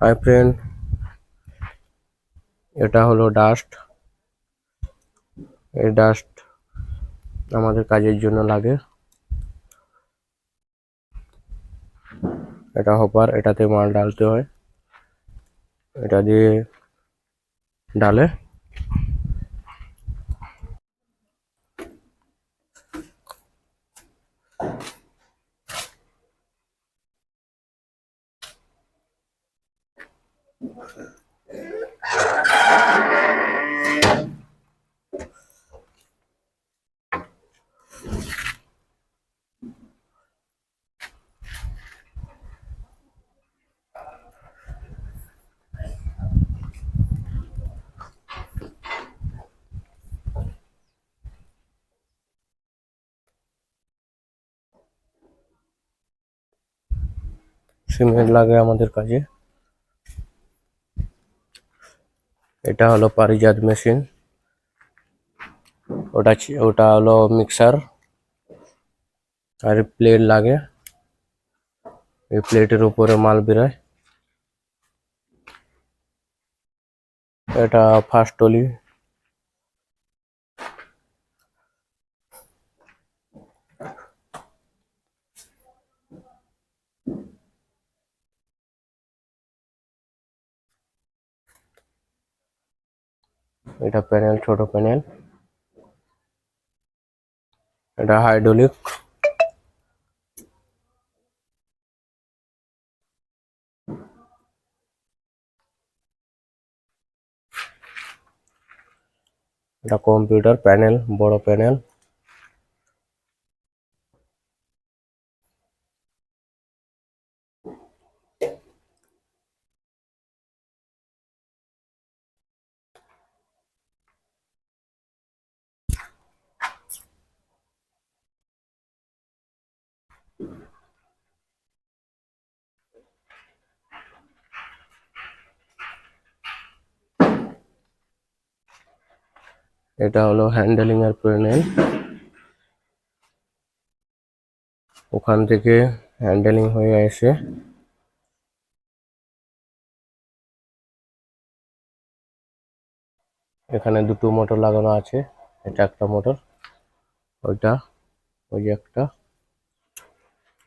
Hi friend, এটা হলো dust. এই ডাস্ট আমাদের কাজের জন্য লাগে। এটা হপার, এটাতে মাল ডালতে হয়। এটা দিয়ে ডালে সিমেন্ট লাগে আমাদের কাজে এটা হলো পারিজাত মেশিন। ওটা ওটা হলো মিক্সার। আর প্লেট লাগে। এই প্লেটের উপরে মাল বেরোয়। এটা ফার্স্ট টলি। এটা প্যানেল ছোট প্যানেল এটা হাইড্রোলিক এটা কম্পিউটার প্যানেল বড় প্যানেল এটা হলো হ্যান্ডেলিং এর প্যানেল ওখান থেকে হ্যান্ডেলিং হয়ে আসে। এখানে দুটো মোটর লাগানো আছে। এটা একটা মোটর ওইটা, ওই একটা,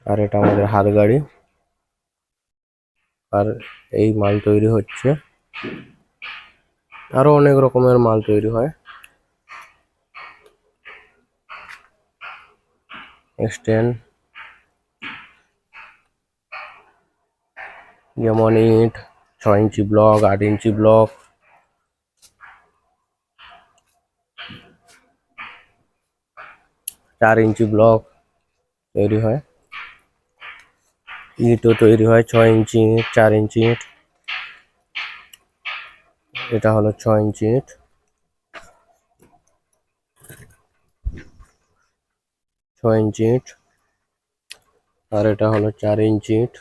আর এটা আমাদের হাত গাড়ি। আর এই মাল তৈরি হচ্ছে। আরও অনেক রকমের মাল তৈরি হয়। এক্সটেন্ড যেমন ইট ছ ইঞ্চি ব্লক আট ইঞ্চি ব্লক চার ইঞ্চি ব্লক তৈরি হয়। ইটও তৈরি হয় ছ ইঞ্চি ইট চার ইঞ্চি। ইট এটা হলো ছ ইঞ্চি। ইট ছ ইঞ্চি ইট। আর এটা হলো চার ইঞ্চি ইট।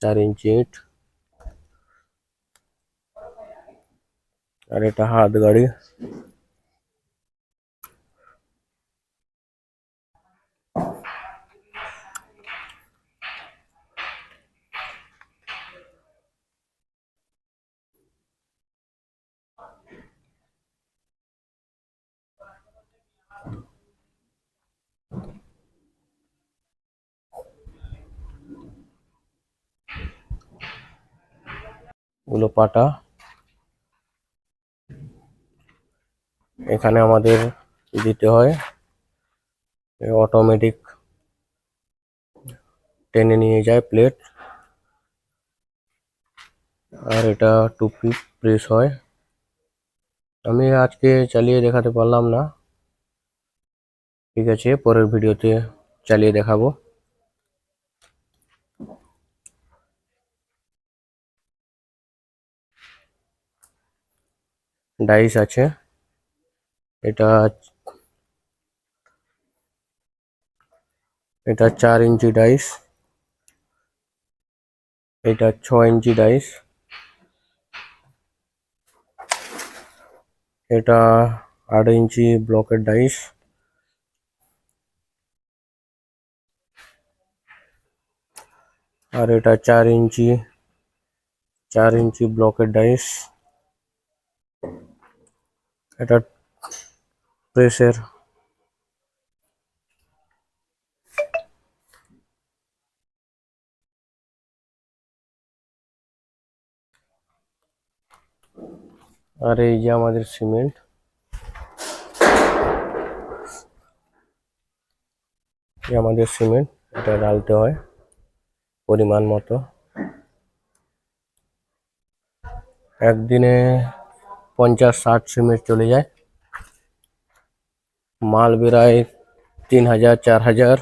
চার ইঞ্চি ইট। আর এটা হাত গাড়ি। গুলো পাটা। এখানে আমাদের দিতে হয়। অটোমেটিক টেনে নিয়ে যায় প্লেট আর এটা টুপি প্রেস হয়। আমি আজকে চালিয়ে দেখাতে পারলাম না। ঠিক আছে, পরের ভিডিওতে চালিয়ে দেখাবো। ডাইস আছে। এটা এটা চার ইঞ্চি ডাইস। এটা ছ ইঞ্চি ডাইস। এটা আট ইঞ্চি ব্লকের ডাইস। আর এটা চার ইঞ্চি চার ইঞ্চি ব্লকের ডাইস। এটা প্রেসের আর এই যে আমাদের সিমেন্ট আমাদের সিমেন্ট এটা ঢালতে হয় পরিমাণ মতো। একদিনে পঞ্চাশ ষাট সিমেন্ট চলে যায় মাল বেরায় তিন হাজার চার হাজার